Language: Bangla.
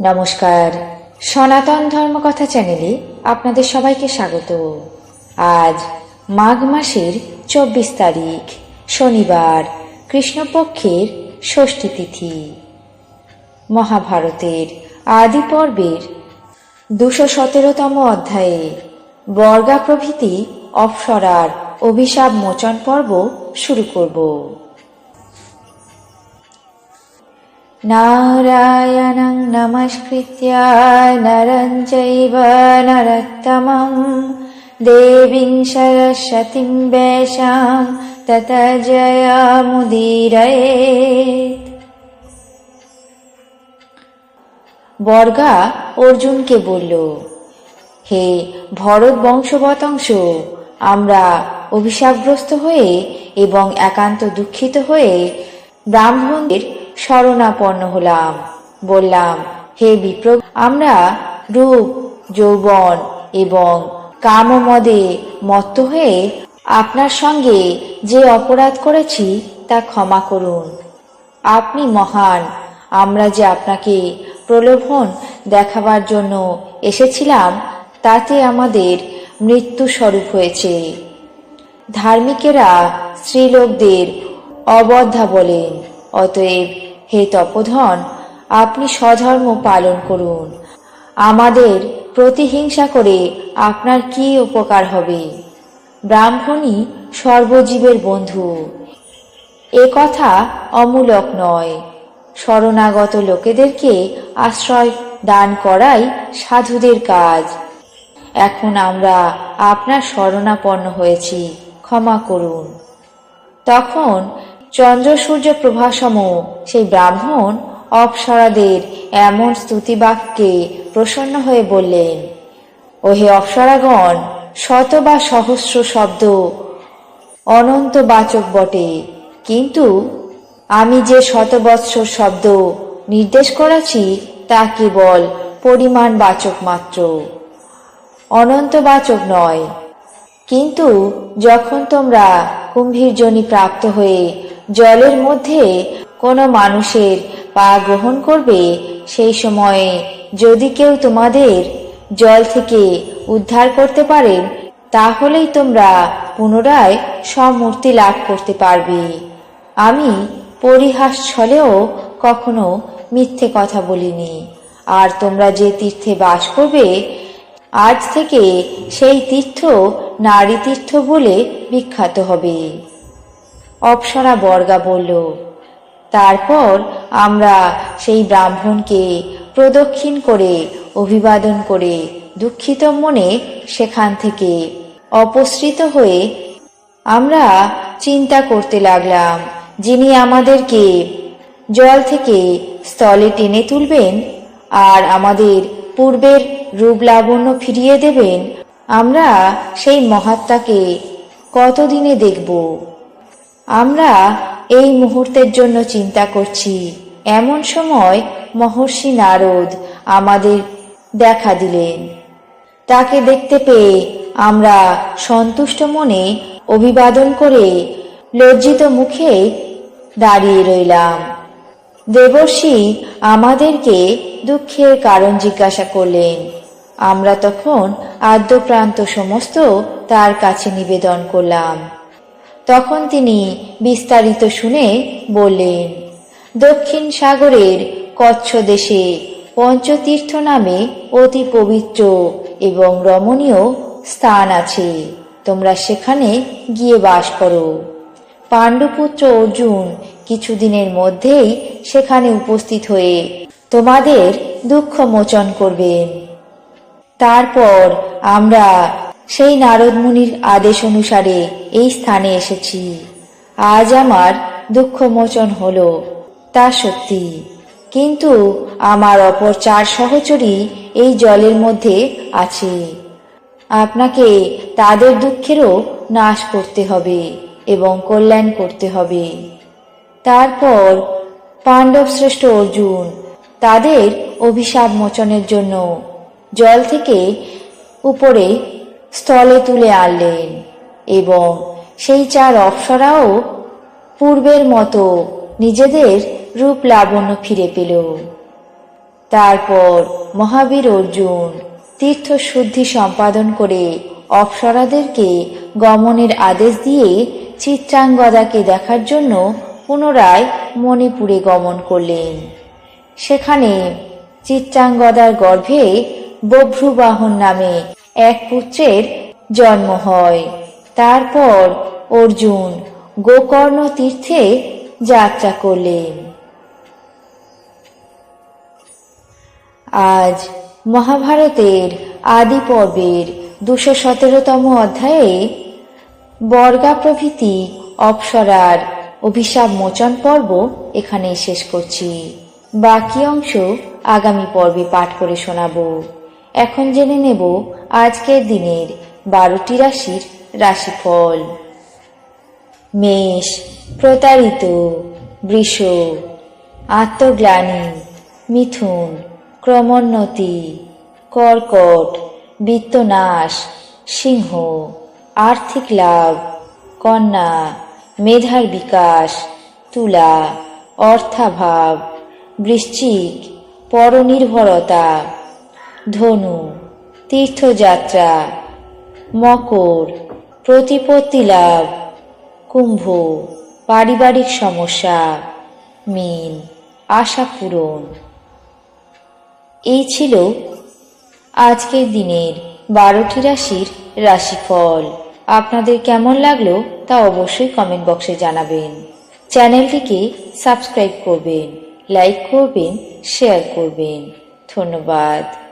নমস্কার। সনাতন ধর্মকথা চ্যানেলে আপনাদের সবাইকে স্বাগত। আজ মাঘ মাসের চব্বিশ তারিখ, শনিবার, কৃষ্ণপক্ষের ষষ্ঠী তিথি। মহাভারতের আদি পর্বের দুশো সতেরোতম অধ্যায়ে বর্গা প্রভৃতি অপসরার অভিশাপ মোচন পর্ব শুরু করব। नारायणं नमस्कृत्य नरं चैव नरोत्तमं देवीं सरस्वतीं वेषां तत जयमुदीरयेत् বর্গা অর্জুনকে বলল হে ভরত বংশবতংশ আমরা অভিশাপগ্রস্ত হয়ে এবং একান্ত দুঃখিত হয়ে ব্রাহ্মণদের শরণাপন্ন হলাম। বললাম, হে বিপ্র আমরা রূপ, যৌবন এবং কামমদে মত্ত হয়ে আপনার সঙ্গে যে অপরাধ করেছি তা ক্ষমা করুন। আপনি মহান, আমরা যে আপনাকে প্রলোভন দেখাবার জন্য এসেছিলাম, তাতে আমাদের মৃত্যু স্বরূপ হয়েছে। ধার্মিকেরা স্ত্রীলোকদের অবদ্ধা বলেন, অতএব হে তপোধন, আপনি স্বধর্ম পালন করুন। আমাদের প্রতিহিংসা করে আপনার কি উপকার হবে? ব্রাহ্মণই সর্বজীবের বন্ধু। এ কথা অমূলক নয়। শরণাগত লোকেদেরকে আশ্রয় দান করাই সাধুদের কাজ। এখন আমরা আপনার শরণাপন্ন হয়েছি, ক্ষমা করুন। তখন চন্দ্র, সূর্য প্রভাসম সেই ব্রাহ্মণ অপ্সরাদের এমন স্তুতিবাক্যে প্রসন্ন হয়ে বললেন, ওহে অপ্সরাগণ, শত বা সহস্র শব্দ অনন্ত বাচক বটে। কিন্তু আমি যে শতবৎসর শব্দ নির্দেশ করেছি, তা কেবল পরিমাণ বাচক মাত্র। অনন্তবাচক নয়। কিন্তু যখন তোমরা কুম্ভীরজনী প্রাপ্ত হয়ে জলের মধ্যে কোনো মানুষের পা গ্রহণ করবে, সেই সময়ে যদি কেউ তোমাদের জল থেকে উদ্ধার করতে পারেন তাহলেই তোমরা পুনরায় সমূর্তি লাভ করতে পারবে। আমি পরিহাস ছলেও কখনো মিথ্যে কথা বলিনি। আর তোমরা যে তীর্থে বাস করবে, আজ থেকে সেই তীর্থ নারী তীর্থ বলে বিখ্যাত হবে। অপসরা বর্গা বলল, তারপর আমরা সেই ব্রাহ্মণকে প্রদক্ষিণ করে, অভিবাদন করে দুঃখিত মনে সেখান থেকে অপসৃত হয়ে আমরা চিন্তা করতে লাগলাম, যিনি আমাদেরকে জল থেকে স্থলে টেনে তুলবেন আর আমাদের পূর্বের রূপ লাবণ্য ফিরিয়ে দেবেন, আমরা সেই মহাত্মাকে কতদিনে দেখব? আমরা এই মুহূর্তের জন্য চিন্তা করছি। এমন সময় মহর্ষি নারদ আমাদের দেখা দিলেন। তাকে দেখতে পেয়ে আমরা সন্তুষ্ট মনে অভিবাদন করে লজ্জিত মুখে দাঁড়িয়ে রইলাম। দেবর্ষি আমাদেরকে দুঃখের কারণ জিজ্ঞাসা করলেন। আমরা তখন আদ্যপ্রান্ত সমস্ত তার কাছে নিবেদন করলাম। তখন তিনি বিস্তারিত শুনে বললেন, দক্ষিণ সাগরের কচ্ছ দেশে পঞ্চতীর্থ নামে অতি পবিত্র এবং রমণীয় স্থান আছে। তোমরা সেখানে গিয়ে বাস করো। পাণ্ডুপুত্র অর্জুন কিছুদিনের মধ্যেই সেখানে উপস্থিত হয়ে তোমাদের দুঃখ মোচন করবেন। তারপর আমরা সেই নারদ মুনির আদেশ অনুসারে এই স্থানে এসেছি। আজ আমার দুঃখ মোচন হলো, তা সত্যি। কিন্তু আমার অপর চার সহচরী এই জলের মধ্যে আছে। আপনাকে তাদের দুঃখেরও নাশ করতে হবে এবং কল্যাণ করতে হবে। তারপর পাণ্ডব শ্রেষ্ঠ অর্জুন তাদের অভিশাপ মোচনের জন্য জল থেকে উপরে স্থলে তুলে আনলেন এবং সেই চার অপ্সরাও পূর্বের মতো নিজেদের রূপ লাবণ্য ফিরে পেল। তারপর মহাবীর অর্জুন তীর্থ শুদ্ধি সম্পাদন করে অপ্সরাদেরকে গমনের আদেশ দিয়ে চিত্রাঙ্গদাকে দেখার জন্য পুনরায় মণিপুরে গমন করলেন। সেখানে চিত্রাঙ্গদার গর্ভে বভ্রুবাহন নামে এক পুত্রের জন্ম হয়। তারপর অর্জুন গোকর্ণ তীর্থে যাত্রা করলেন। আজ মহাভারতের আদি পর্বের দুশো সতেরোতম অধ্যায়ে বর্গা প্রভৃতি অপ্সরার অভিশাপ মোচন পর্ব এখানেই শেষ করছি। বাকি অংশ আগামী পর্বে পাঠ করে শোনাবো। এখন জেনে নেব আজকের দিনের বারোটি রাশির রাশিফল। মেষ, প্রতারিত, বৃষ, আত্মগ্লানি, মিথুন, ক্রমোন্নতি, কর্কট, বিত্তনাশ, সিংহ, আর্থিক লাভ, কন্যা, মেধার বিকাশ, তুলা, অর্থাভাব, বৃশ্চিক, পরনির্ভরতা। ধনু, তীর্থযাত্রা, মকর, প্রতিপত্তি লাভ, কুম্ভ, পারিবারিক সমস্যা, মিন, আশা পূরণ। এই ছিল আজকের দিনের বারোটি রাশির রাশিফল। আপনাদের কেমন লাগল তা অবশ্যই কমেন্ট বক্সে জানাবেন। চ্যানেলটিকে সাবস্ক্রাইব করবেন লাইক করবেন শেয়ার করবেন। ধন্যবাদ।